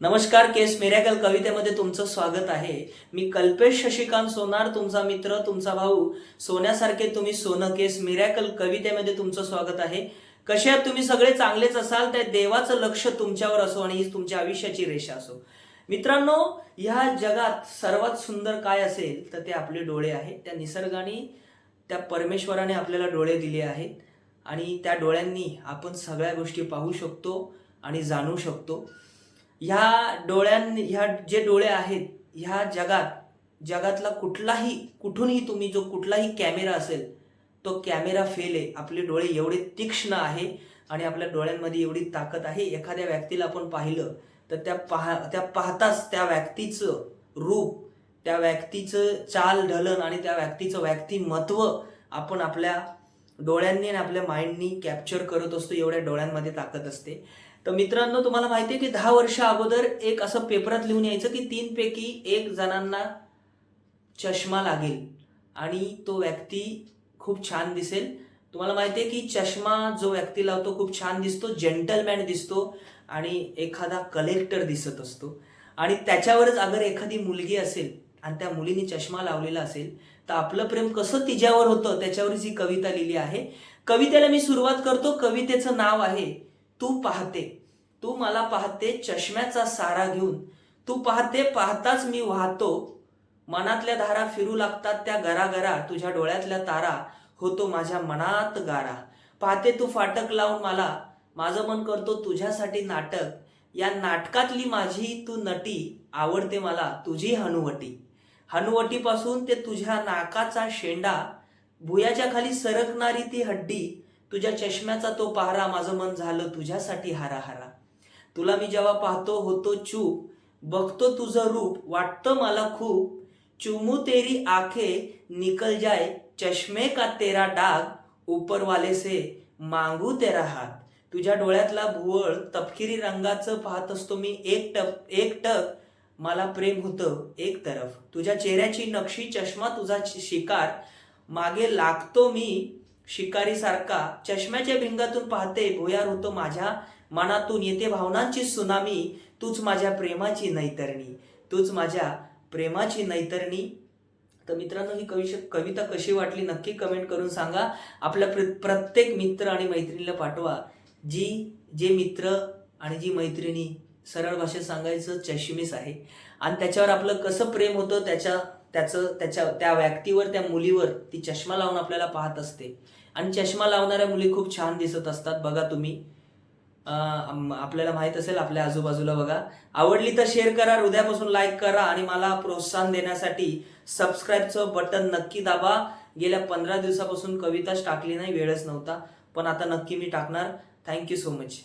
नमस्कार केस मिरॅकल कवितेमध्ये तुमचं स्वागत आहे. मी कल्पेश शशिकांत सोनार तुमचा मित्र तुमचा भाऊ. सोन्यासारखे तुम्ही सोनं केस मिरॅकल कवितेमध्ये तुमचं स्वागत आहे. कसे आहात तुम्ही? सगळे चांगलेच असाल? त्या देवाचं लक्ष तुमच्यावर असो आणि ही तुमच्या आयुष्याची रेषा असो. मित्रांनो ह्या जगात सर्वात सुंदर काय असेल तर ते आपले डोळे आहेत. त्या निसर्गाने त्या परमेश्वराने आपल्याला डोळे दिले आहेत. आणि त्या डोळ्यांनी आपण सगळ्या गोष्टी पाहू शकतो आणि जाणू शकतो. ह्या डोळ्यांनी ह्या जे डोळे आहेत ह्या जगात जगातला कुठलाही कुठूनही तुम्ही जो कुठलाही कॅमेरा असेल तो कॅमेरा फेल आहे आपले डोळे एवढे तीक्ष्ण आहे आणि आपल्या डोळ्यांमध्ये एवढी ताकद आहे. एखाद्या व्यक्तीला आपण पाहिलं तर त्या पाहा त्या पाहताच त्या व्यक्तीचं रूप त्या व्यक्तीचं चाल ढलन आणि त्या व्यक्तीचं व्यक्तिमत्व आपण आपल्या डोळ्यांनी आणि आपल्या माइंडनी कॅप्चर करत असतो एवढ्या डोळ्यांमध्ये ताकद असते. तर मित्रांनो तुम्हाला माहिती आहे की दहा वर्ष अगोदर एक असं पेपरात लिहून यायचं की तीनपैकी एक जणांना चष्मा लागेल आणि तो व्यक्ती खूप छान दिसेल. तुम्हाला माहिती आहे की चष्मा जो व्यक्ती लावतो खूप छान दिसतो जेंटलमॅन दिसतो आणि एखादा कलेक्टर दिसत असतो. आणि त्याच्यावरच अगर एखादी मुलगी असेल आणि त्या मुलीने चष्मा लावलेला असेल तर आपलं प्रेम कसं तिच्यावर होतं त्याच्यावरच ही कविता लिहिली आहे. कवितेला मी सुरुवात करतो. कवितेचं नाव आहे तू पाहते. तू मला पाहते चष्म्याचा सारा घेऊन. तू पाहते पाहताच मी वाहतो. मनातल्या धारा फिरू लागतात त्या गरागरा. तुझ्या डोळ्यातल्या तारा होतो माझ्या मनात गारा. पाहते तू फाटक लावून मला. माझं मन करतो तुझ्यासाठी नाटक. या नाटकातली माझी तू नटी. आवडते मला तुझी हनुवटी. हनुवटीपासून ते तुझ्या नाकाचा शेंडा. भुयाच्या खाली सरकणारी ती हड्डी. तुझ्या चष्म्याचा तो पहारा माझं मन झालं तुझ्यासाठी हारा हारा तुला मी जेव्हा पाहतो होतो चूप. बघतो तुझं रूप वाटतं मला खूप. चुमू तेरी आखे निकल जाय चष्मे का तेरा डाग उपरवाले से मांगू तेरा हात तुझ्या डोळ्यातला भुवळ तपकिरी रंगाचं पाहत असतो मी एक टप एक टक मला प्रेम होतं एक तरफ. तुझ्या चेहऱ्याची नक्षी चष्मा तुझा शिकार. मागे लागतो मी शिकारीसारखा चष्म्याच्या भिंगातून पाहते भुयार होतो माझ्या मनातून. येते भावनांची सुनामी तूच माझ्या प्रेमाची नैतरणी तूच माझ्या प्रेमाची नैतरणी. तर मित्रांनो ही कविश कविता कशी वाटली नक्की कमेंट करून सांगा. आपल्या प्र प्रत्येक मित्र आणि मैत्रिणीला पाठवा. जी जे मित्र आणि जी मैत्रिणी सरळ भाषेत सांगायचं चष्मीस आहे. आणि त्याच्यावर आपलं कसं प्रेम होतं त्याच्या त्याचं त्याच्या त्या व्यक्तीवर त्या मुलीवर ती चष्मा लावून आपल्याला पाहत असते. आणि चष्मा लावणाऱ्या मुली खूप छान दिसत असतात. बघा तुम्ही. आपल्याला माहीत असेल आपल्या आजूबाजूला बघा. आवडली तर शेअर करा हृदयापासून लाईक करा आणि मला प्रोत्साहन देण्यासाठी सबस्क्राईबचं बटन नक्की दाबा. गेल्या पंधरा दिवसापासून कविताच टाकली नाही वेळच नव्हता. पण आता नक्की मी टाकणार. Thank you so much